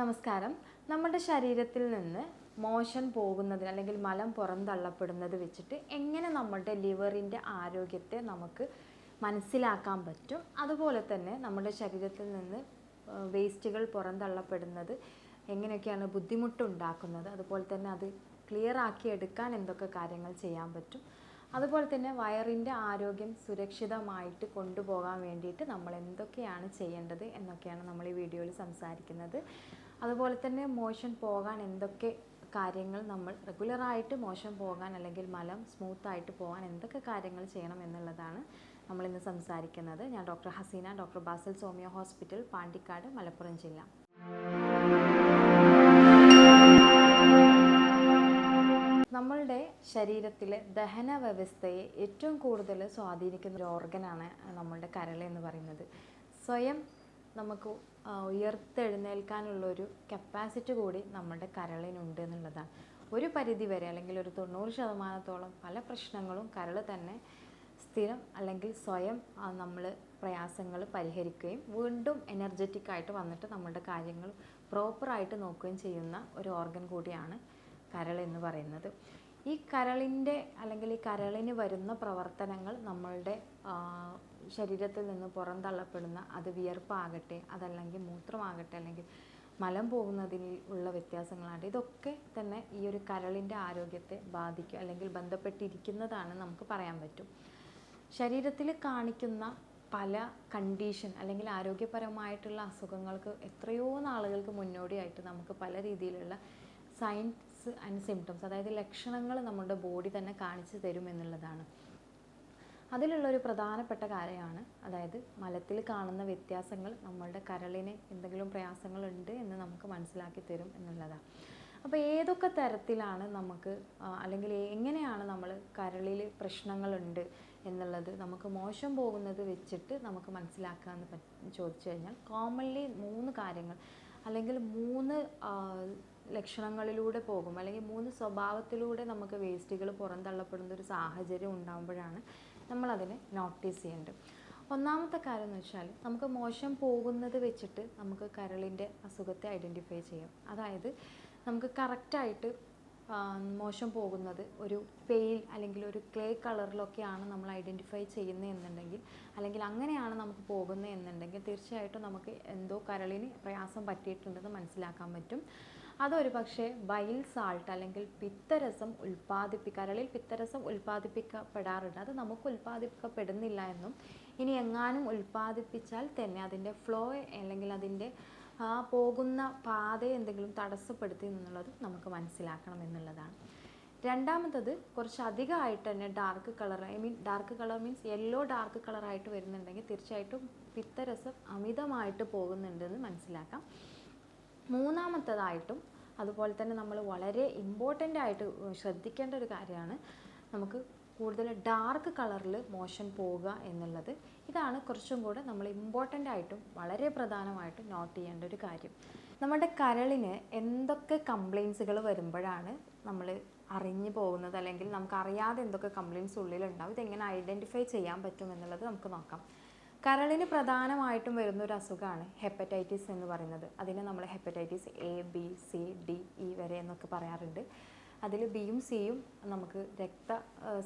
നമസ്കാരം. നമ്മുടെ ശരീരത്തിൽ നിന്ന് മോഷൻ പോകുന്നതിന് അല്ലെങ്കിൽ മലം പുറന്തള്ളപ്പെടുന്നത് വെച്ചിട്ട് എങ്ങനെ നമ്മുടെ ലിവറിന്റെ ആരോഗ്യത്തെ നമുക്ക് മനസ്സിലാക്കാൻ പറ്റും? അതുപോലെ തന്നെ നമ്മുടെ ശരീരത്തിൽ നിന്ന് വേസ്റ്റുകൾ പുറന്തള്ളപ്പെടുന്നത് എങ്ങനെയൊക്കെയാണ് ബുദ്ധിമുട്ടുണ്ടാക്കുന്നത് അതുപോലെ തന്നെ അത് ക്ലിയർ ആക്കി എടുക്കാൻ എന്തൊക്കെ കാര്യങ്ങൾ ചെയ്യാൻ പറ്റും? അതുപോലെ തന്നെ വയറിന്റെ ആരോഗ്യം സുരക്ഷിതമായിട്ട് കൊണ്ടുപോകാൻ വേണ്ടിയിട്ട് നമ്മൾ എന്തൊക്കെയാണ് ചെയ്യേണ്ടത് എന്നൊക്കെയാണ് നമ്മൾ ഈ വീഡിയോയിൽ സംസാരിക്കുന്നത്. അതുപോലെ തന്നെ മോഷൻ പോകാൻ എന്തൊക്കെ കാര്യങ്ങൾ നമ്മൾ റെഗുലറായിട്ട് മോശം പോകാൻ അല്ലെങ്കിൽ മലം സ്മൂത്തായിട്ട് പോകാൻ എന്തൊക്കെ കാര്യങ്ങൾ ചെയ്യണം എന്നുള്ളതാണ് നമ്മൾ ഇന്ന് സംസാരിക്കുന്നത്. ഞാൻ ഡോക്ടർ ഹസീന ഡോക്ടർ ബാസൽ സോമിയോ ഹോസ്പിറ്റൽ പാണ്ടിക്കാട് മലപ്പുറം ജില്ല. നമ്മളുടെ ശരീരത്തിലെ ദഹന വ്യവസ്ഥയെ ഏറ്റവും കൂടുതൽ സ്വാധീനിക്കുന്ന ഒരു ഓർഗനാണ് നമ്മളുടെ കരൾ എന്ന് പറയുന്നത്. സ്വയം നമുക്ക് ആ, ഉയർത്തെഴുന്നേൽക്കാനുള്ള ഒരു കപ്പാസിറ്റി കൂടി നമ്മുടെ കരളിനുണ്ട് എന്നുള്ളതാണ്. ഒരു പരിധി വരെ അല്ലെങ്കിൽ ഒരു തൊണ്ണൂറ് ശതമാനത്തോളം പല പ്രശ്നങ്ങളും കരൾ തന്നെ സ്ഥിരം അല്ലെങ്കിൽ സ്വയം നമ്മൾ പ്രയാസങ്ങൾ പരിഹരിക്കുകയും വീണ്ടും എനർജറ്റിക് ആയിട്ട് വന്നിട്ട് നമ്മുടെ കാര്യങ്ങൾ പ്രോപ്പറായിട്ട് നോക്കുകയും ചെയ്യുന്ന ഒരു ഓർഗൻ കൂടിയാണ് കരൾ എന്ന് പറയുന്നത്. ഈ കരളിന്റെ അല്ലെങ്കിൽ ഈ കരളിന് വരുന്ന പ്രവർത്തനങ്ങൾ നമ്മളുടെ ശരീരത്തിൽ നിന്ന് പുറന്തള്ളപ്പെടുന്ന അത് വിയർപ്പാകട്ടെ അതല്ലെങ്കിൽ മൂത്രമാകട്ടെ അല്ലെങ്കിൽ മലം പോകുന്നതിൽ ഉള്ള വ്യത്യാസങ്ങളാകട്ടെ ഇതൊക്കെ തന്നെ ഈ ഒരു കരളിന്റെ ആരോഗ്യത്തെ ബാധിക്കും അല്ലെങ്കിൽ ബന്ധപ്പെട്ടിരിക്കുന്നതാണ് നമുക്ക് പറയാൻ പറ്റും. ശരീരത്തിൽ കാണിക്കുന്ന പല കണ്ടീഷൻ അല്ലെങ്കിൽ ആരോഗ്യപരമായിട്ടുള്ള അസുഖങ്ങൾക്ക് എത്രയോ നാളുകൾക്ക് മുന്നോടിയായിട്ട് നമുക്ക് പല രീതിയിലുള്ള സയൻസ് ആൻഡ് സിംറ്റംസ് അതായത് ലക്ഷണങ്ങൾ നമ്മുടെ ബോഡി തന്നെ കാണിച്ചു തരും എന്നുള്ളതാണ്. അതിലുള്ള ഒരു പ്രധാനപ്പെട്ട കാര്യമാണ് അതായത് മലത്തിൽ കാണുന്ന വ്യത്യാസങ്ങൾ നമ്മളുടെ കരളിന് എന്തെങ്കിലും പ്രയാസങ്ങളുണ്ട് എന്ന് നമുക്ക് മനസ്സിലാക്കി തരും എന്നുള്ളതാണ് അപ്പോൾ ഏതൊക്കെ തരത്തിലാണ് നമുക്ക് അല്ലെങ്കിൽ എങ്ങനെയാണ് നമ്മൾ കരളിൽ പ്രശ്നങ്ങളുണ്ട് എന്നുള്ളത് നമുക്ക് മോശം പോകുന്നത് വെച്ചിട്ട് നമുക്ക് മനസ്സിലാക്കാമെന്ന് ചോദിച്ചു കഴിഞ്ഞാൽ കോമൺലി മൂന്ന് കാര്യങ്ങൾ അല്ലെങ്കിൽ മൂന്ന് ലക്ഷണങ്ങളിലൂടെ പോകും അല്ലെങ്കിൽ മൂന്ന് സ്വഭാവത്തിലൂടെ നമുക്ക് വേസ്റ്റുകൾ പുറന്തള്ളപ്പെടുന്ന ഒരു സാഹചര്യം ഉണ്ടാകുമ്പോഴാണ് നമ്മളതിനെ നോട്ടീസ് ചെയ്യേണ്ടത്. ഒന്നാമത്തെ കാര്യം എന്ന് വെച്ചാൽ നമുക്ക് മോശം പോകുന്നത് വെച്ചിട്ട് നമുക്ക് കരളിന്റെ അസുഖത്തെ ഐഡന്റിഫൈ ചെയ്യാം. അതായത് നമുക്ക് കറക്റ്റായിട്ട് മോശം പോകുന്നത് ഒരു പെയിൽ അല്ലെങ്കിൽ ഒരു ക്ലേ കളറിലൊക്കെയാണ് നമ്മൾ ഐഡന്റിഫൈ ചെയ്യുന്നത് എന്നുണ്ടെങ്കിൽ അല്ലെങ്കിൽ അങ്ങനെയാണ് നമുക്ക് പോകുന്നത് എന്നുണ്ടെങ്കിൽ തീർച്ചയായിട്ടും നമുക്ക് എന്തോ കരളിന് പ്രയാസം പറ്റിയിട്ടുണ്ടെന്ന് മനസ്സിലാക്കാൻ പറ്റും. അതൊരു പക്ഷേ ബൈൽ സാൾട്ട് അല്ലെങ്കിൽ പിത്തരസം ഉൽപ്പാദിപ്പിക്കുക കരളിൽ പിത്തരസം ഉൽപ്പാദിപ്പിക്കപ്പെടാറുണ്ട്. അത് നമുക്ക് ഉൽപ്പാദിപ്പിക്കപ്പെടുന്നില്ല എന്നും ഇനി എങ്ങാനും ഉൽപ്പാദിപ്പിച്ചാൽ തന്നെ അതിന്റെ ഫ്ലോ അല്ലെങ്കിൽ അതിന്റെ ആ പോകുന്ന പാത എന്തെങ്കിലും തടസ്സപ്പെടുത്തി എന്നുള്ളത് നമുക്ക് മനസ്സിലാക്കണം എന്നുള്ളതാണ്. രണ്ടാമത്തത് കുറച്ച് അധികമായിട്ട് തന്നെ dark colour I mean dark colour means yellow dark കളറായിട്ട് വരുന്നുണ്ടെങ്കിൽ തീർച്ചയായിട്ടും പിത്തരസം അമിതമായിട്ട് പോകുന്നുണ്ടെന്ന് മനസ്സിലാക്കാം. മൂന്നാമത്തതായിട്ടും അതുപോലെ തന്നെ നമ്മൾ വളരെ ഇമ്പോർട്ടന്റ് ആയിട്ട് ശ്രദ്ധിക്കേണ്ട ഒരു കാര്യമാണ് നമുക്ക് കൂടുതൽ ഡാർക്ക് കളറിൽ മോഷൻ പോവുക എന്നുള്ളത്. ഇതാണ് കുറച്ചും കൂടെ നമ്മൾ ഇമ്പോർട്ടന്റ് ആയിട്ടും വളരെ പ്രധാനമായിട്ടും നോട്ട് ചെയ്യേണ്ട ഒരു കാര്യം. നമ്മുടെ കരളിന് എന്തൊക്കെ കംപ്ലയിൻസുകൾ വരുമ്പോഴാണ് നമ്മൾ അറിഞ്ഞു പോകുന്നത്? അല്ലെങ്കിൽ നമുക്ക് അറിയാതെ എന്തൊക്കെ കംപ്ലയിൻസ് ഉള്ളിലുണ്ടാവും? ഇതെങ്ങനെ ഐഡന്റിഫൈ ചെയ്യാൻ പറ്റും എന്നുള്ളത് നമുക്ക് നോക്കാം. കരളിന് പ്രധാനമായിട്ടും വരുന്ന ഒരു അസുഖമാണ് ഹെപ്പറ്റൈറ്റിസ് എന്ന് പറയുന്നത്. അതിനെ നമ്മൾ hepatitis A B C D E വരെ എന്നൊക്കെ പറയാറുണ്ട്. അതിൽ ബിയും സിയും നമുക്ക് രക്ത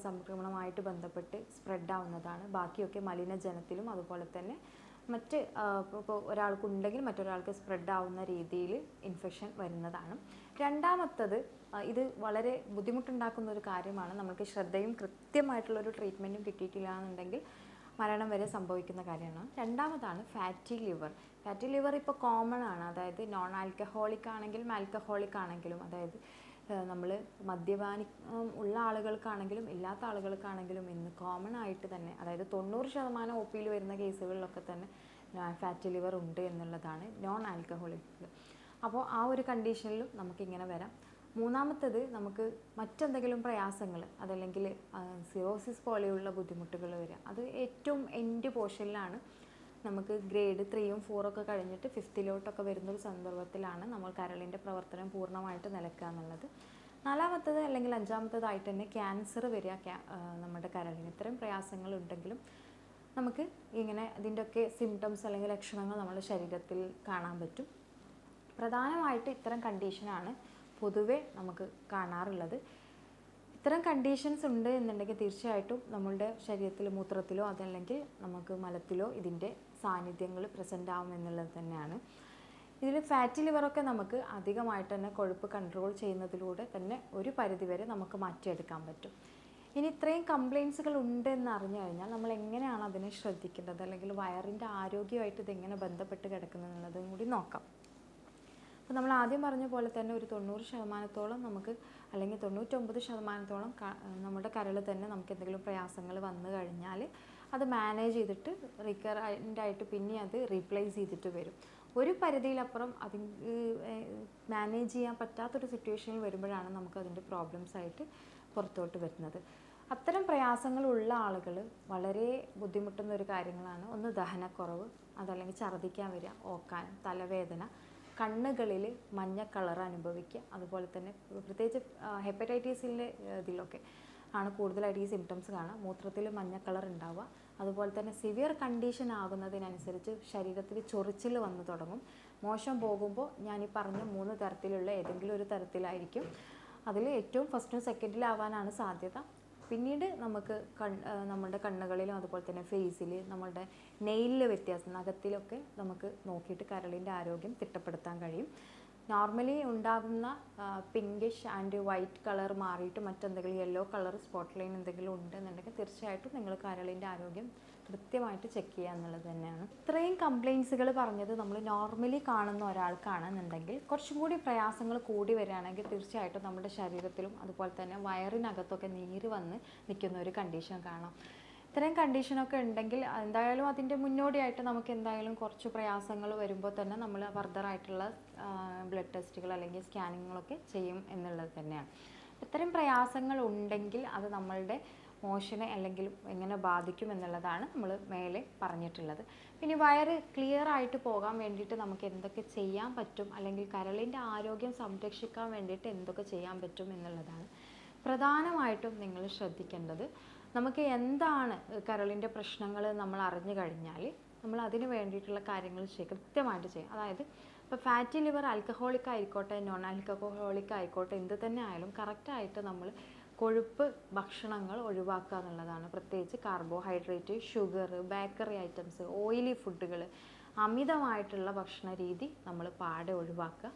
സംക്രമണമായിട്ട് ബന്ധപ്പെട്ട് സ്പ്രെഡ് ആവുന്നതാണ്. ബാക്കിയൊക്കെ മലിനജലത്തിലും അതുപോലെ തന്നെ മറ്റ് ഇപ്പോൾ ഒരാൾക്കുണ്ടെങ്കിൽ മറ്റൊരാൾക്ക് സ്പ്രെഡ് ആവുന്ന രീതിയിൽ ഇൻഫെക്ഷൻ വരുന്നതാണ്. രണ്ടാമത്തത് ഇത് വളരെ ബുദ്ധിമുട്ടുണ്ടാക്കുന്ന ഒരു കാര്യമാണ്. നമുക്ക് ശ്രദ്ധയും കൃത്യമായിട്ടുള്ളൊരു ട്രീറ്റ്മെന്റും കിട്ടിയിട്ടില്ല എന്നുണ്ടെങ്കിൽ മരണം വരെ സംഭവിക്കുന്ന കാര്യമാണ്. രണ്ടാമതാണ് ഫാറ്റി ലിവർ ഫാറ്റി ലിവർ ഇപ്പോൾ കോമൺ ആണ്. അതായത് നോൺ ആൽക്കഹോളിക് ആണെങ്കിലും ആൽക്കഹോളിക് ആണെങ്കിലും അതായത് നമ്മൾ മദ്യപാനി ഉള്ള ആളുകൾക്കാണെങ്കിലും ഇല്ലാത്ത ആളുകൾക്കാണെങ്കിലും ഇന്ന് കോമൺ ആയിട്ട് തന്നെ അതായത് തൊണ്ണൂറ് ശതമാനം ഒ പിയിൽ വരുന്ന കേസുകളിലൊക്കെ തന്നെ ഫാറ്റി ലിവർ ഉണ്ട് എന്നുള്ളതാണ് നോൺ ആൽക്കഹോളിക് അപ്പോൾ ആ ഒരു കണ്ടീഷനിലും നമുക്കിങ്ങനെ വരാം. മൂന്നാമത്തത് നമുക്ക് മറ്റെന്തെങ്കിലും പ്രയാസങ്ങൾ അതല്ലെങ്കിൽ സിറോസിസ് പോലെയുള്ള ബുദ്ധിമുട്ടുകൾ വരിക. അത് ഏറ്റവും എൻഡ് പോർഷനിലാണ് നമുക്ക് ഗ്രേഡ് ത്രീയും ഫോറൊക്കെ കഴിഞ്ഞിട്ട് ഫിഫ്ത്തിലോട്ടൊക്കെ വരുന്നൊരു സന്ദർഭത്തിലാണ് നമ്മൾ കരളിന്റെ പ്രവർത്തനം പൂർണമായിട്ട് നിലക്കുക എന്നുള്ളത്. നാലാമത്തത് അല്ലെങ്കിൽ അഞ്ചാമത്തതായിട്ട് തന്നെ ക്യാൻസർ വരിക നമ്മുടെ കരളിന്. ഇത്രയും പ്രയാസങ്ങൾ ഉണ്ടെങ്കിലും നമുക്ക് ഇങ്ങനെ ഇതിന്റെയൊക്കെ സിംറ്റംസ് അല്ലെങ്കിൽ ലക്ഷണങ്ങൾ നമ്മുടെ ശരീരത്തിൽ കാണാൻ പറ്റും. പ്രധാനമായിട്ട് ഇത്തരം കണ്ടീഷനാണ് പൊതുവെ നമുക്ക് കാണാറുള്ളത്. ഇത്തരം കണ്ടീഷൻസ് ഉണ്ട് എന്നുണ്ടെങ്കിൽ തീർച്ചയായിട്ടും നമ്മളുടെ ശരീരത്തിൽ മൂത്രത്തിലോ അതല്ലെങ്കിൽ നമുക്ക് മലത്തിലോ ഇതിന്റെ സാന്നിധ്യങ്ങൾ പ്രസന്റ് ആവും എന്നുള്ളത് തന്നെയാണ്. ഇതിൽ ഫാറ്റി ലിവറൊക്കെ നമുക്ക് അധികമായിട്ട് തന്നെ കൊഴുപ്പ് കൺട്രോൾ ചെയ്യുന്നതിലൂടെ തന്നെ ഒരു പരിധിവരെ നമുക്ക് മാറ്റിയെടുക്കാൻ പറ്റും. ഇനി ഇത്രയും കംപ്ലയിൻസുകൾ ഉണ്ട് എന്ന് അറിഞ്ഞു കഴിഞ്ഞാൽ നമ്മൾ എങ്ങനെയാണ് അതിനെ ശ്രദ്ധിക്കേണ്ടത്? അല്ലെങ്കിൽ വയറിന്റെ ആരോഗ്യമായിട്ട് ഇതെങ്ങനെ ബന്ധപ്പെട്ട് കിടക്കുന്നത് എന്നുള്ളതും കൂടി നോക്കാം. അപ്പോൾ നമ്മൾ ആദ്യം പറഞ്ഞ പോലെ തന്നെ ഒരു തൊണ്ണൂറ് ശതമാനത്തോളം നമുക്ക് അല്ലെങ്കിൽ തൊണ്ണൂറ്റൊമ്പത് ശതമാനത്തോളം നമ്മുടെ കരൾ തന്നെ നമുക്ക് എന്തെങ്കിലും പ്രയാസങ്ങൾ വന്നു കഴിഞ്ഞാൽ അത് മാനേജ് ചെയ്തിട്ട് റിക്കറന്റ് ആയിട്ട് പിന്നെ അത് റീപ്ലേസ് ചെയ്തിട്ട് വരും. ഒരു പരിധിയിലപ്പുറം അതിന് മാനേജ് ചെയ്യാൻ പറ്റാത്തൊരു സിറ്റുവേഷനിൽ വരുമ്പോഴാണ് നമുക്ക് അതിന്റെ പ്രോബ്ലംസ് ആയിട്ട് പുറത്തോട്ട് വരുന്നത്. അത്തരം പ്രയാസങ്ങളുള്ള ആളുകൾ വളരെ ബുദ്ധിമുട്ടുന്ന ഒരു കാര്യങ്ങളാണ്. ഒന്ന് ദഹനക്കുറവ് അതല്ലെങ്കിൽ ഛർദ്ദിക്കാൻ വരിക ഓക്കാൻ തലവേദന കണ്ണുകളിൽ മഞ്ഞ കളർ അനുഭവിക്കുക. അതുപോലെ തന്നെ പ്രത്യേകിച്ച് ഹെപ്പറ്റൈറ്റീസിന്റെ ഇതിലൊക്കെ ആണ് കൂടുതലായിട്ട് ഈ സിംറ്റംസ് കാണുക. മൂത്രത്തിൽ മഞ്ഞ കളർ ഉണ്ടാവുക. അതുപോലെ തന്നെ സിവിയർ കണ്ടീഷൻ ആകുന്നതിനനുസരിച്ച് ശരീരത്തിൽ ചൊറിച്ചിൽ വന്നു തുടങ്ങും. മോശം പോകുമ്പോൾ ഞാൻ ഈ പറഞ്ഞ മൂന്ന് തരത്തിലുള്ള ഏതെങ്കിലും ഒരു തരത്തിലായിരിക്കും. അതിൽ ഏറ്റവും ഫസ്റ്റും സെക്കൻഡിലാവാനാണ് സാധ്യത. പിന്നീട് നമുക്ക് കൺ നമ്മളുടെ കണ്ണുകളിലും അതുപോലെ തന്നെ ഫേസിൽ നമ്മളുടെ നെയിലിൽ വ്യത്യാസം നഖത്തിലൊക്കെ നമുക്ക് നോക്കിയിട്ട് കരളിന്റെ ആരോഗ്യം തിട്ടപ്പെടുത്താൻ കഴിയും. നോർമലി ഉണ്ടാകുന്ന പിങ്കിഷ് ആൻഡ് വൈറ്റ് കളർ മാറിയിട്ട് മറ്റെന്തെങ്കിലും യെല്ലോ കളർ സ്പോട്ട് ലൈൻ എന്തെങ്കിലും ഉണ്ടെന്നുണ്ടെങ്കിൽ തീർച്ചയായിട്ടും നിങ്ങൾ കരളിന്റെ ആരോഗ്യം കൃത്യമായിട്ട് ചെക്ക് ചെയ്യുക എന്നുള്ളത് തന്നെയാണ്. ഇത്രയും കംപ്ലയിൻസുകൾ പറഞ്ഞത് നമ്മൾ നോർമലി കാണുന്ന ഒരാൾക്കാണെന്നുണ്ടെങ്കിൽ കുറച്ചും കൂടി പ്രയാസങ്ങൾ കൂടി വരികയാണെങ്കിൽ തീർച്ചയായിട്ടും നമ്മുടെ ശരീരത്തിലും അതുപോലെ തന്നെ വയറിനകത്തൊക്കെ നീര് വന്ന് നിൽക്കുന്ന ഒരു കണ്ടീഷൻ കാണാം. ഇത്രയും കണ്ടീഷനൊക്കെ ഉണ്ടെങ്കിൽ എന്തായാലും അതിന്റെ മുന്നോടിയായിട്ട് നമുക്ക് എന്തായാലും കുറച്ച് പ്രയാസങ്ങൾ വരുമ്പോൾ തന്നെ നമ്മൾ ഫർദറായിട്ടുള്ള ബ്ലഡ് ടെസ്റ്റുകൾ അല്ലെങ്കിൽ സ്കാനിങ്ങുകളൊക്കെ ചെയ്യും എന്നുള്ളത് തന്നെയാണ്. ഇത്തരം പ്രയാസങ്ങൾ ഉണ്ടെങ്കിൽ അത് നമ്മളുടെ മോഷനെ അല്ലെങ്കിൽ എങ്ങനെ ബാധിക്കും എന്നുള്ളതാണ് നമ്മൾ മേലെ പറഞ്ഞിട്ടുള്ളത്. പിന്നെ വയറ് ക്ലിയർ ആയിട്ട് പോകാൻ വേണ്ടിയിട്ട് നമുക്ക് എന്തൊക്കെ ചെയ്യാൻ പറ്റും? അല്ലെങ്കിൽ കരളിന്റെ ആരോഗ്യം സംരക്ഷിക്കാൻ വേണ്ടിയിട്ട് എന്തൊക്കെ ചെയ്യാൻ പറ്റും എന്നുള്ളതാണ് പ്രധാനമായിട്ടും നിങ്ങൾ ശ്രദ്ധിക്കേണ്ടത്. നമുക്ക് എന്താണ് കരളിന്റെ പ്രശ്നങ്ങൾ നമ്മൾ അറിഞ്ഞു കഴിഞ്ഞാൽ നമ്മൾ അതിന് വേണ്ടിയിട്ടുള്ള കാര്യങ്ങൾ ചെയ്യും കൃത്യമായിട്ട് ചെയ്യും. അതായത് ഇപ്പോൾ ഫാറ്റി ലിവർ ആൽക്കഹോളിക് ആയിക്കോട്ടെ നോൺ ആൽക്കഹോളിക് ആയിക്കോട്ടെ എന്ത് തന്നെ ആയാലും കറക്റ്റായിട്ട് നമ്മൾ കൊഴുപ്പ് ഭക്ഷണങ്ങൾ ഒഴിവാക്കുക എന്നുള്ളതാണ്. പ്രത്യേകിച്ച് carbohydrate sugar bakery items oily ഫുഡുകൾ അമിതമായിട്ടുള്ള ഭക്ഷണ രീതി നമ്മൾ പാടെ ഒഴിവാക്കുക.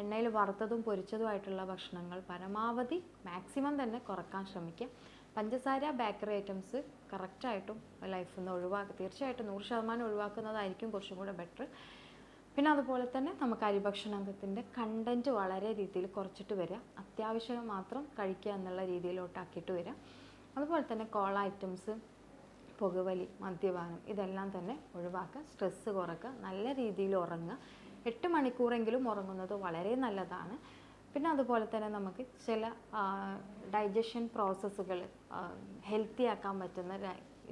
എണ്ണയിൽ വറുത്തതും പൊരിച്ചതുമായിട്ടുള്ള ഭക്ഷണങ്ങൾ പരമാവധി മാക്സിമം തന്നെ കുറയ്ക്കാൻ ശ്രമിക്കുക. പഞ്ചസാര ബേക്കറി ഐറ്റംസ് കറക്റ്റായിട്ടും ലൈഫിൽ നിന്ന് ഒഴിവാക്കുക തീർച്ചയായിട്ടും നൂറ് ശതമാനം ഒഴിവാക്കുന്നതായിരിക്കും കുറച്ചും കൂടെ ബെറ്റർ പിന്നെ അതുപോലെ തന്നെ നമുക്ക് അരിഭക്ഷണത്തിന്റെ കണ്ടന്റ് വളരെ രീതിയിൽ കുറച്ചിട്ട് വരിക അത്യാവശ്യം മാത്രം കഴിക്കുക എന്നുള്ള രീതിയിലോട്ടാക്കിയിട്ട് വരിക അതുപോലെ തന്നെ കോള ഐറ്റംസ് പുകവലി മദ്യപാനം ഇതെല്ലാം തന്നെ ഒഴിവാക്കുക സ്ട്രെസ്സ് കുറക്കുക നല്ല രീതിയിൽ ഉറങ്ങുക എട്ട് മണിക്കൂറെങ്കിലും ഉറങ്ങുന്നത് വളരെ നല്ലതാണ്. പിന്നെ അതുപോലെ തന്നെ നമുക്ക് ചില ഡൈജഷൻ പ്രോസസ്സുകൾ ഹെൽത്തി ആക്കാൻ പറ്റുന്ന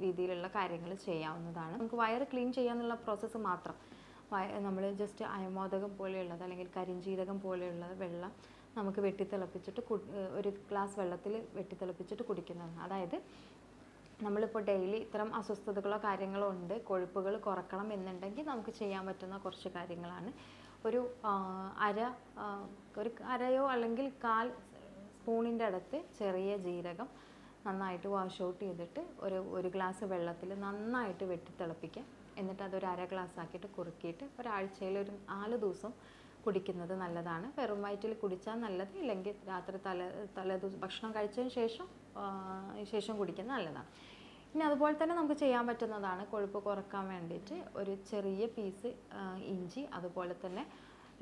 രീതിയിലുള്ള കാര്യങ്ങൾ ചെയ്യാവുന്നതാണ്. നമുക്ക് വയറ് ക്ലീൻ ചെയ്യാന്നുള്ള പ്രോസസ്സ് മാത്രം. നമ്മൾ ജസ്റ്റ് അയമോദകം പോലെയുള്ളത് അല്ലെങ്കിൽ കരിഞ്ജീരകം പോലെയുള്ള വെള്ളം നമുക്ക് വെട്ടിത്തിളപ്പിച്ചിട്ട് ഒരു ഗ്ലാസ് വെള്ളത്തിൽ വെട്ടിത്തിളപ്പിച്ചിട്ട് കുടിക്കുന്നതാണ്. അതായത് നമ്മളിപ്പോൾ ഡെയിലി ഇത്തരം അസ്വസ്ഥതകളോ കാര്യങ്ങളോ ഉണ്ട് കൊഴുപ്പുകൾ കുറക്കണം എന്നുണ്ടെങ്കിൽ നമുക്ക് ചെയ്യാൻ പറ്റുന്ന കുറച്ച് കാര്യങ്ങളാണ്. ഒരു അര ഒരു അരയോ അല്ലെങ്കിൽ കാൽ സ്പൂണിന്റെ അടുത്ത് ചെറിയ ജീരകം നന്നായിട്ട് വാഷ് ഔട്ട് ചെയ്തിട്ട് ഒരു ഒരു ഗ്ലാസ് വെള്ളത്തിൽ നന്നായിട്ട് വെട്ടിത്തിളപ്പിക്കുക എന്നിട്ട് അതൊരു അര ഗ്ലാസ് ആക്കിയിട്ട് കുറുക്കിയിട്ട് ഒരാഴ്ചയിൽ ഒരു നാല് ദിവസം കുടിക്കുന്നത് നല്ലതാണ്. വെറും വയറ്റിൽ കുടിച്ചാൽ നല്ലത് ഇല്ലെങ്കിൽ രാത്രി തല തലേ ദിവസം ഭക്ഷണം കഴിച്ചതിന് ശേഷം ശേഷം കുടിക്കുന്നത് നല്ലതാണ്. ഇനി അതുപോലെ തന്നെ നമുക്ക് ചെയ്യാൻ പറ്റുന്നതാണ് കൊഴുപ്പ് കുറയ്ക്കാൻ വേണ്ടിയിട്ട് ഒരു ചെറിയ പീസ് ഇഞ്ചി അതുപോലെ തന്നെ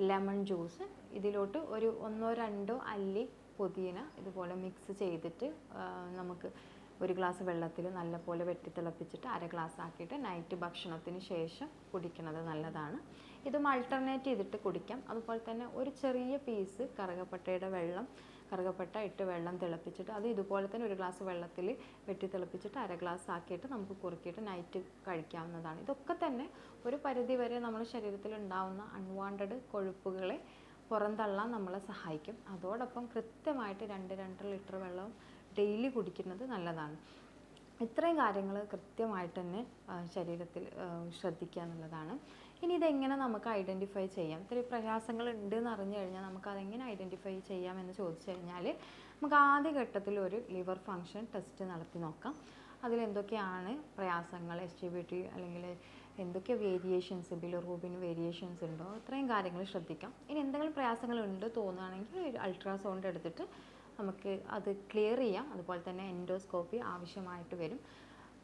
ലെമൺ ജ്യൂസ് ഇതിലോട്ട് ഒരു ഒന്നോ രണ്ടോ അല്ലി പുതിന ഇതുപോലെ മിക്സ് ചെയ്തിട്ട് നമുക്ക് ഒരു ഗ്ലാസ് വെള്ളത്തിൽ നല്ലപോലെ വെട്ടിത്തിളപ്പിച്ചിട്ട് അര ഗ്ലാസ് ആക്കിയിട്ട് നൈറ്റ് ഭക്ഷണത്തിന് ശേഷം കുടിക്കുന്നത് നല്ലതാണ്. ഇതും ആൾട്ടർനേറ്റ് ചെയ്തിട്ട് കുടിക്കാം. അതുപോലെ തന്നെ ഒരു ചെറിയ പീസ് കറുകപ്പട്ടയുടെ വെള്ളം കറുകപ്പട്ട ഇട്ട് വെള്ളം തിളപ്പിച്ചിട്ട് അത് ഇതുപോലെ തന്നെ ഒരു ഗ്ലാസ് വെള്ളത്തിൽ വെട്ടി തിളപ്പിച്ചിട്ട് അര ഗ്ലാസ് ആക്കിയിട്ട് നമുക്ക് കുറുക്കിയിട്ട് നൈറ്റ് കഴിക്കാവുന്നതാണ്. ഇതൊക്കെ തന്നെ ഒരു പരിധി വരെ നമ്മുടെ ശരീരത്തിൽ ഉണ്ടാവുന്ന അൺവാണ്ടഡ് കൊഴുപ്പുകളെ പുറന്തള്ളാൻ നമ്മളെ സഹായിക്കും. അതോടൊപ്പം കൃത്യമായിട്ട് രണ്ട് രണ്ടര ലിറ്റർ വെള്ളം ഡെയിലി കുടിക്കുന്നത് നല്ലതാണ്. ഇത്രയും കാര്യങ്ങൾ കൃത്യമായിട്ട് തന്നെ ശരീരത്തിൽ ശ്രദ്ധിക്കുക എന്നുള്ളതാണ്. ഇതെങ്ങനെ നമുക്ക് ഐഡന്റിഫൈ ചെയ്യാം? ഇത്രയും പ്രയാസങ്ങൾ ഉണ്ട് എന്ന് അറിഞ്ഞു കഴിഞ്ഞാൽ നമുക്ക് അതെങ്ങനെ ഐഡന്റിഫൈ ചെയ്യാം എന്ന് ചോദിച്ചു കഴിഞ്ഞാൽ നമുക്ക് ആദ്യ ഘട്ടത്തിൽ ഒരു ലിവർ ഫങ്ഷൻ ടെസ്റ്റ് നടത്തി നോക്കാം. അതിൽ എന്തൊക്കെയാണ് പ്രയാസങ്ങൾ എസ് ജി ബി ടി അല്ലെങ്കിൽ എന്തൊക്കെ വേരിയേഷൻസ് ബിലറൂബിൻ വേരിയേഷൻസ് ഉണ്ടോ? ഇത്രയും കാര്യങ്ങൾ ശ്രദ്ധിക്കാം. ഇനി എന്തെങ്കിലും പ്രയാസങ്ങൾ ഉണ്ട് തോന്നുകയാണെങ്കിൽ ഒരു അൾട്രാസൗണ്ട് എടുത്തിട്ട് നമുക്ക് അത് ക്ലിയർ ചെയ്യാം. അതുപോലെ തന്നെ എൻഡോസ്കോപ്പി ആവശ്യമായിട്ട് വരും.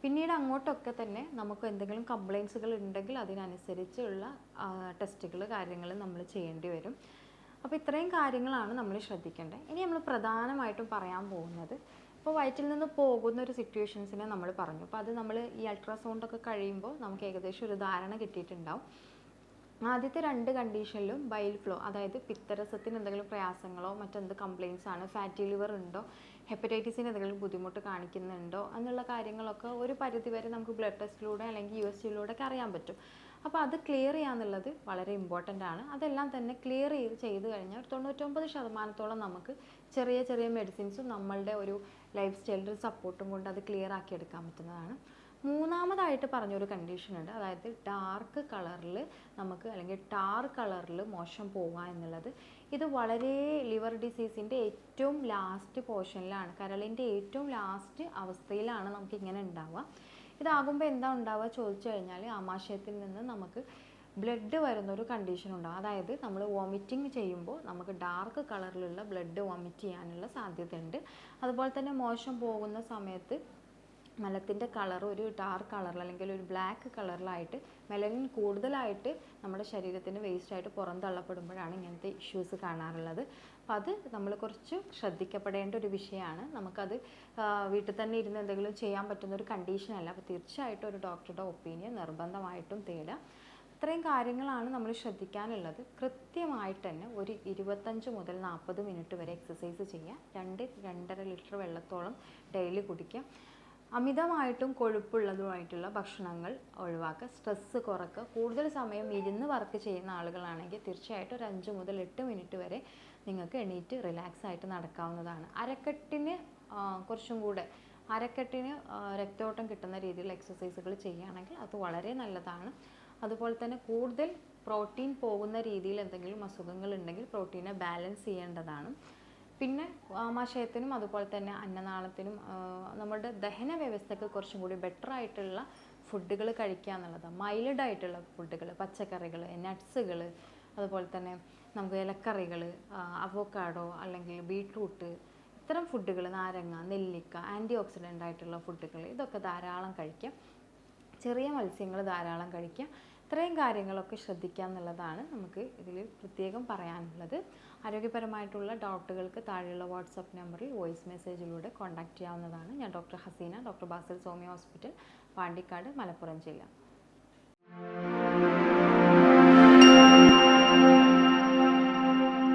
പിന്നീട് അങ്ങോട്ടൊക്കെ തന്നെ നമുക്ക് എന്തെങ്കിലും കംപ്ലയിൻസുകൾ ഉണ്ടെങ്കിൽ അതിനനുസരിച്ചുള്ള ടെസ്റ്റുകൾ കാര്യങ്ങൾ നമ്മൾ ചെയ്യേണ്ടി വരും. അപ്പോൾ ഇത്രയും കാര്യങ്ങളാണ് നമ്മൾ ശ്രദ്ധിക്കേണ്ടത്. ഇനി നമ്മൾ പ്രധാനമായിട്ടും പറയാൻ പോകുന്നത് ഇപ്പോൾ വയറ്റിൽ നിന്ന് പോകുന്ന ഒരു സിറ്റുവേഷൻസിനെ നമ്മൾ പറഞ്ഞു. അപ്പോൾ അത് നമ്മൾ ഈ അൾട്രാസൗണ്ട് ഒക്കെ കഴിയുമ്പോൾ നമുക്ക് ഏകദേശം ഒരു ധാരണ കിട്ടിയിട്ടുണ്ടാവും. ആദ്യത്തെ രണ്ട് കണ്ടീഷനിലും ബൈൽ ഫ്ലോ അതായത് പിത്തരസത്തിന് എന്തെങ്കിലും പ്രയാസങ്ങളോ മറ്റെന്ത് കംപ്ലയിൻസ് ആണ് ഫാറ്റി ലിവർ ഉണ്ടോ ഹെപ്പറ്റൈറ്റിസിന് എന്തെങ്കിലും ബുദ്ധിമുട്ട് കാണിക്കുന്നുണ്ടോ എന്നുള്ള കാര്യങ്ങളൊക്കെ ഒരു പരിധിവരെ നമുക്ക് ബ്ലഡ് ടെസ്റ്റിലൂടെ അല്ലെങ്കിൽ യു എസ് ജിയിലൂടെ ഒക്കെ അറിയാൻ പറ്റും. അപ്പോൾ അത് ക്ലിയർ ചെയ്യാന്നുള്ളത് വളരെ ഇമ്പോർട്ടന്റ് ആണ്. അതെല്ലാം തന്നെ ക്ലിയർ ചെയ്ത് ചെയ്ത് കഴിഞ്ഞാൽ ഒരു തൊണ്ണൂറ്റൊമ്പത് ശതമാനത്തോളം നമുക്ക് ചെറിയ ചെറിയ മെഡിസിൻസും നമ്മളുടെ ഒരു ലൈഫ് സ്റ്റൈലിന്റെ സപ്പോർട്ടും കൊണ്ട് അത് ക്ലിയർ ആക്കി എടുക്കാൻ പറ്റുന്നതാണ്. മൂന്നാമതായിട്ട് പറഞ്ഞൊരു കണ്ടീഷൻ ഉണ്ട്. അതായത് ഡാർക്ക് കളറിൽ നമുക്ക് അല്ലെങ്കിൽ ടാർ കളറിൽ മോശം പോവുക എന്നുള്ളത്. ഇത് വളരെ ലിവർ ഡിസീസിന്റെ ഏറ്റവും ലാസ്റ്റ് പോർഷനിലാണ് കരളിന്റെ ഏറ്റവും ലാസ്റ്റ് അവസ്ഥയിലാണ് നമുക്ക് ഇങ്ങനെ ഉണ്ടാവുക. ഇതാകുമ്പോൾ എന്താ ഉണ്ടാവുക ചോദിച്ചു കഴിഞ്ഞാൽ ആമാശയത്തിൽ നിന്ന് നമുക്ക് ബ്ലഡ് വരുന്ന ഒരു കണ്ടീഷൻ ഉണ്ടാകും അതായത് നമ്മൾ വോമിറ്റിംഗ് ചെയ്യുമ്പോൾ നമുക്ക് ഡാർക്ക് കളറിലുള്ള ബ്ലഡ് വോമിറ്റ് ചെയ്യാനുള്ള സാധ്യതയുണ്ട്. അതുപോലെ തന്നെ മോശം പോകുന്ന സമയത്ത് മലത്തിന്റെ കളർ ഒരു ഡാർക്ക് കളറിൽ അല്ലെങ്കിൽ ഒരു ബ്ലാക്ക് കളറിലായിട്ട് മെലനിൻ കൂടുതലായിട്ട് നമ്മുടെ ശരീരത്തിന് വേസ്റ്റായിട്ട് പുറന്തള്ളപ്പെടുമ്പോഴാണ് ഇങ്ങനത്തെ ഇഷ്യൂസ് കാണാറുള്ളത്. അപ്പോൾ അത് നമ്മൾ കുറച്ച് ശ്രദ്ധിക്കപ്പെടേണ്ട ഒരു വിഷയമാണ്. നമുക്കത് വീട്ടിൽ തന്നെ ഇരുന്ന് എന്തെങ്കിലും ചെയ്യാൻ പറ്റുന്ന ഒരു കണ്ടീഷൻ അല്ല. അപ്പോൾ തീർച്ചയായിട്ടും ഒരു ഡോക്ടറുടെ ഒപ്പീനിയൻ നിർബന്ധമായിട്ടും തേടുക ഇത്രയും കാര്യങ്ങളാണ് നമ്മൾ ശ്രദ്ധിക്കാനുള്ളത്. കൃത്യമായിട്ട് തന്നെ ഒരു ഇരുപത്തഞ്ച് മുതൽ നാൽപ്പത് മിനിറ്റ് വരെ എക്സസൈസ് ചെയ്യുക രണ്ട് രണ്ടര ലിറ്റർ വെള്ളത്തോളം ഡെയിലി കുടിക്കുക അമിതമായിട്ടും കൊഴുപ്പുള്ളതുമായിട്ടുള്ള ഭക്ഷണങ്ങൾ ഒഴിവാക്കുക സ്ട്രെസ്സ് കുറക്കുക കൂടുതൽ സമയം ഇരുന്ന് വർക്ക് ചെയ്യുന്ന ആളുകളാണെങ്കിൽ തീർച്ചയായിട്ടും ഒരു അഞ്ച് മുതൽ എട്ട് മിനിറ്റ് വരെ നിങ്ങൾക്ക് എണീറ്റ് റിലാക്സ് ആയിട്ട് നടക്കാവുന്നതാണ്. അരക്കെട്ടിന് കുറച്ചും കൂടെ അരക്കെട്ടിന് രക്തോട്ടം കിട്ടുന്ന രീതിയിലുള്ള എക്സസൈസുകൾ ചെയ്യുകയാണെങ്കിൽ അത് വളരെ നല്ലതാണ്. അതുപോലെ തന്നെ കൂടുതൽ പ്രോട്ടീൻ പോകുന്ന രീതിയിൽ എന്തെങ്കിലും അസുഖങ്ങൾ ഉണ്ടെങ്കിൽ പ്രോട്ടീനെ ബാലൻസ് ചെയ്യേണ്ടതാണ്. പിന്നെ ആമാശയത്തിനും അതുപോലെ തന്നെ അന്നനാളത്തിനും നമ്മുടെ ദഹന വ്യവസ്ഥയ്ക്ക് കുറച്ചും കൂടി ബെറ്റർ ആയിട്ടുള്ള ഫുഡുകൾ കഴിക്കുക എന്നുള്ളത്. മൈൽഡ് ആയിട്ടുള്ള ഫുഡുകൾ പച്ചക്കറികൾ നട്ട്സുകൾ അതുപോലെ തന്നെ നമുക്ക് ഇലക്കറികൾ അവോക്കാഡോ അല്ലെങ്കിൽ ബീട്രൂട്ട് ഇത്തരം ഫുഡുകൾ നാരങ്ങ നെല്ലിക്ക ആന്റി ഓക്സിഡന്റ് ആയിട്ടുള്ള ഫുഡുകൾ ഇതൊക്കെ ധാരാളം കഴിക്കാം ചെറിയ മത്സ്യങ്ങൾ ധാരാളം കഴിക്കുക. ഇത്രയും കാര്യങ്ങളൊക്കെ ശ്രദ്ധിക്കുക എന്നുള്ളതാണ് നമുക്ക് ഇതിൽ പ്രത്യേകം പറയാനുള്ളത്. ആരോഗ്യപരമായിട്ടുള്ള ഡൗട്ടുകൾക്ക് താഴെയുള്ള വാട്സപ്പ് നമ്പറിൽ വോയിസ് മെസ്സേജിലൂടെ കോൺടാക്റ്റ് ചെയ്യാവുന്നതാണ്. ഞാൻ ഡോക്ടർ ഹസീന ഡോക്ടർ ബാസിൽ സോമി ഹോസ്പിറ്റൽ പാണ്ടിക്കാട് മലപ്പുറം ജില്ല.